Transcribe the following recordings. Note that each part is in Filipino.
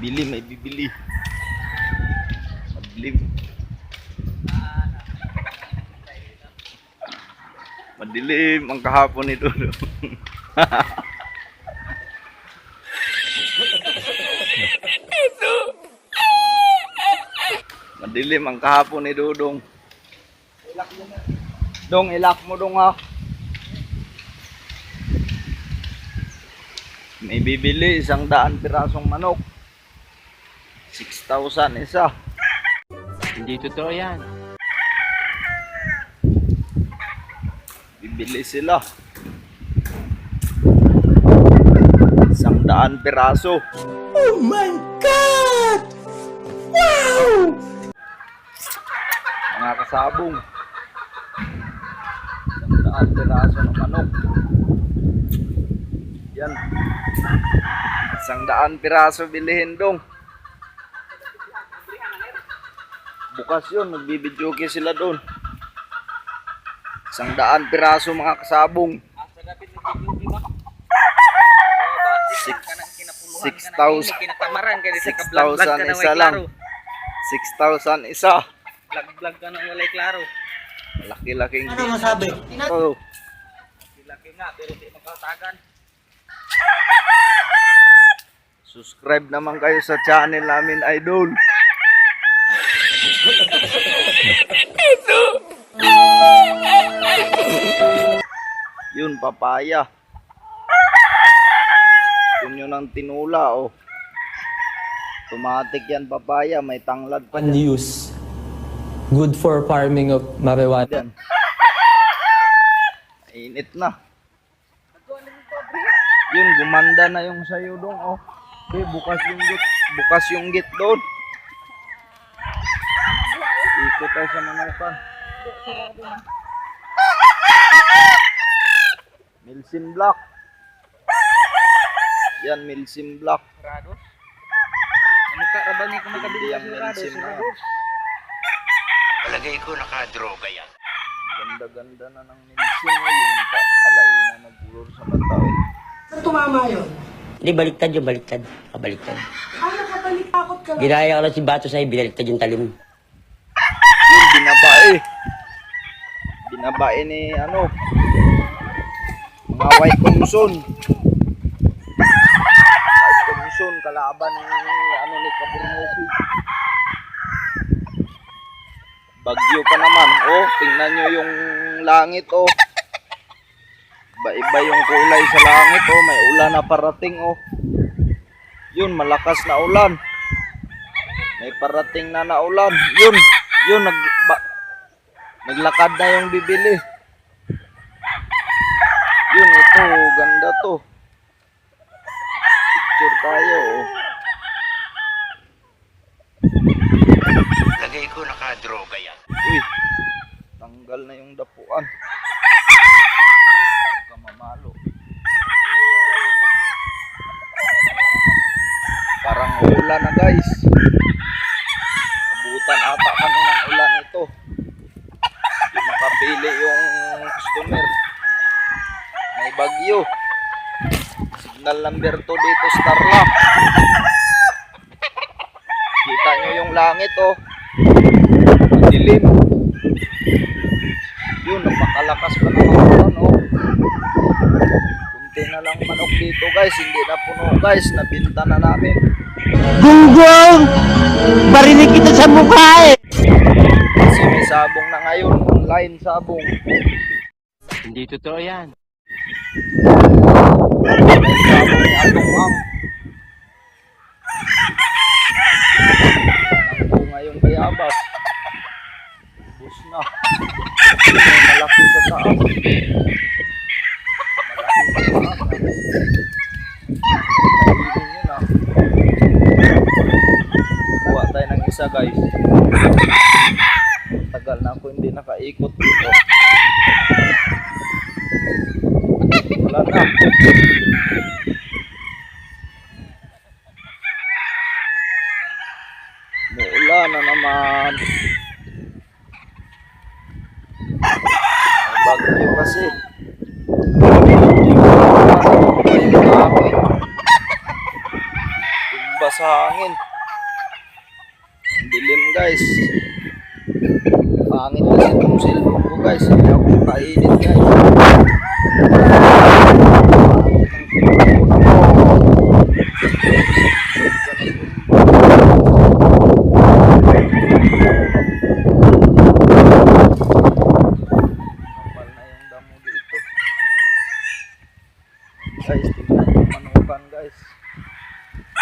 Bili, may bibili. Madilim. Madilim ang kahapon ni Dudo. Madilim ang kahapon ni Dudong. Dong, ilak mo dong ha. May bibili isang daan pirasong manok. 6,000 isa. Hindi totoo yan. Bibili sila. Isang daan piraso. Oh my God! Wow! Mga kasabong. Isang daan piraso ng manok. Yan. Isang daan piraso bilihin dong. Bukas yun, magbibidyoke sila doon. Isang daan piraso mga kasabong. Six- 6,000 Kinatamaran ka sa 6,000 isa lang. 6,000 isa. Vlog-vlog ka nang walay klaro. Laki-laking Ano masabi? Oh, Laki nga pero di makatagan. subscribe naman kayo sa channel namin, Idol. Yun, papaya. Yun yun ang tinula, oh. Automatic yan, papaya. May tanglad pa One use. Good for farming of marijuana. Yan. Init na. Yun, gumanda na yung sayo dong, oh. Eh, bukas yung git. Bukas yung git doon. Ikot tayo sa manukan. Milsim Block. Yan, Milsim Block. Rado. Ano ka rabang ni kung sigurado? Milsim na. Siguro. Palagay ko nakadroga yan. Ganda-ganda na ng Milsim, oh. Yung kaalay na nagulor sa mata, oh. Saan tumama yun? Hindi, baliktad yung baliktad. Kabaliktad. Ah, nakabalik takot ka lang. Ginaya ko lang si Bato sa'yo, binaliktad yung talim. Yun, binabae. Ni ano, mga white Thompson. White Thompson, kalaban ni ano ni Kaburnoki. Bagyo pa naman. Oh, tingnan nyo yung langit, oh. Iba-iba yung kulay sa langit, oh. May ulan na parating, oh. Yun, malakas na ulan. May parating na na ulan. Yun, yun, nag, naglakad na yung bibili. Yun, ito, ganda to. Picture tayo, oh. Palagay ko nakadroga yan. Uy, tanggal na yung dapuan. Kamamalo. Parang ulan na guys. Abutan ata kami ng ulan ito. Di makapili yung customer. May bagyo. 2 dito, Starlock. Kita nyo yung langit oh. Dilim. Yun, napakalakas pa ng ulan, oh. Kunti na lang manok dito, guys. Hindi na puno, guys. Nabinta na namin. Gunggong! Barinig kita sa mukha eh! Kasi may sabong na ngayon. Online sabong. Hindi totoo yan. May sabong ni Atong Ang. Ang bunga yung bayabas. Bus na. May malaki sa taas. Malaki sa taas. Kainin yun ah. Kuha tayo ng isa guys. Tagal na ako hindi nakaikot dito. Wala na. Muulan na naman. Bagyo kasi. Tumba sa sa hangin. Ang dilim guys. Pangit kasi itong cellphone ko guys. Hindi ako makainit guys. Guys, tingnan yung manukan guys.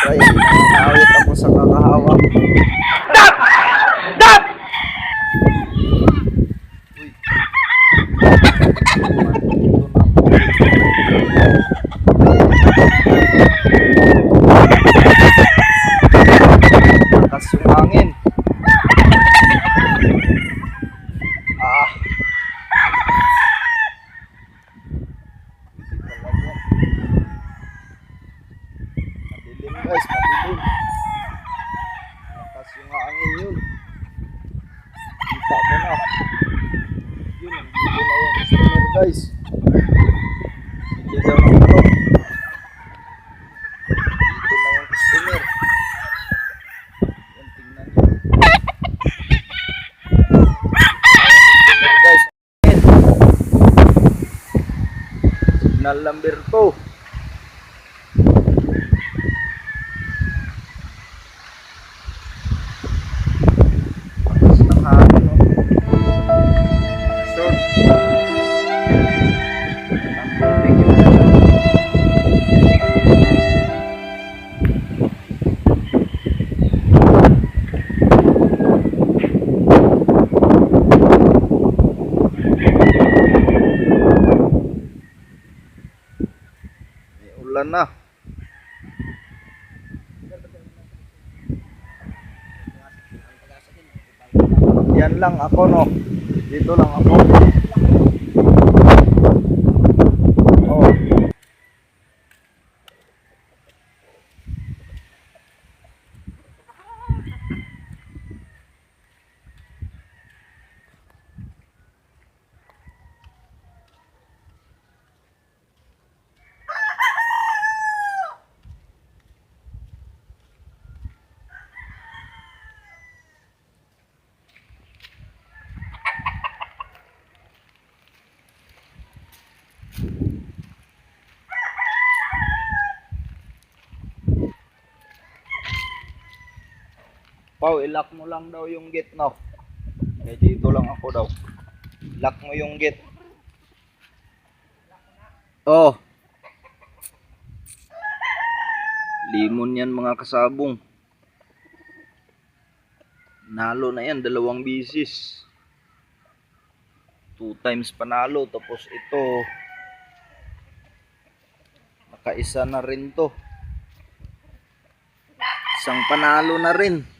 Try, nanganawit ako sa kakahawak. Stop! Uy. Lakas yung hangin. Ah. Madilim guys, madilim. Lakas yung hangin yun. Kita ko na. Yun, nandito na yung customer guys. Hindi daw ng ano. Dito na yung customer. Yan, tingnan nyo. Customer guys. Signal number 2. Yan lang ako no. Dito lang ako. Oh. Pau, ilock mo lang daw yung gate no. Eh, dito lang ako daw. Lock mo yung gate. Oh. Limon yan mga kasabong. Nalo na yan, dalawang bisis. Two times panalo. Tapos ito, nakaisa na rin to. Isang panalo na rin.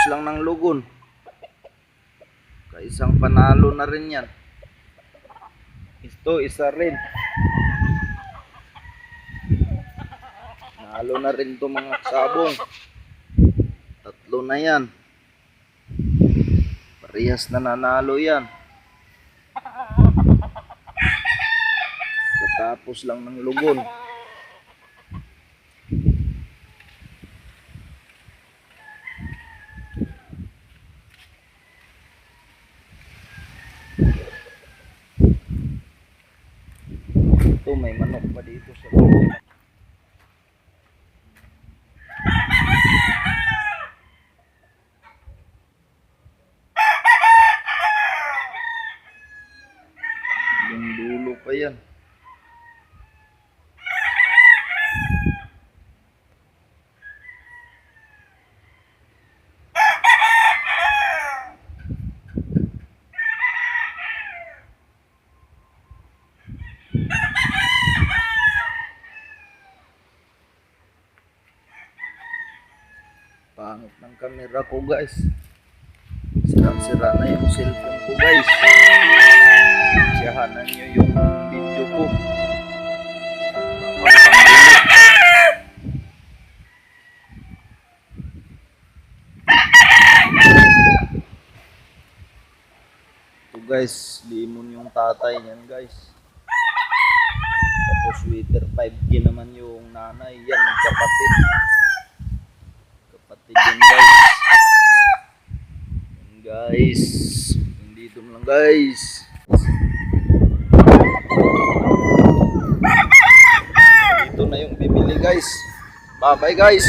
Katapos lang ng lugon. Kaisang panalo na rin yan. Ito, isa rin. Nalo na rin to mga sabong. Tatlo na yan. Parehas na nanalo yan. Katapos lang ng lugon. Ito, may manok pa dito sa loob. Yung dulo pa yan. Pangit ng camera ko guys. Sira-sira na yung cellphone ko guys. Siyahanan nyo yung video ko. Ito guys, limon yung tatay niyan guys. Tapos sweater 5K naman yung nanay. Yan, magkapatid. Kapatid yan guys. Yan guys. Dum lang guys. Dito na yung bibili guys. Bye bye guys.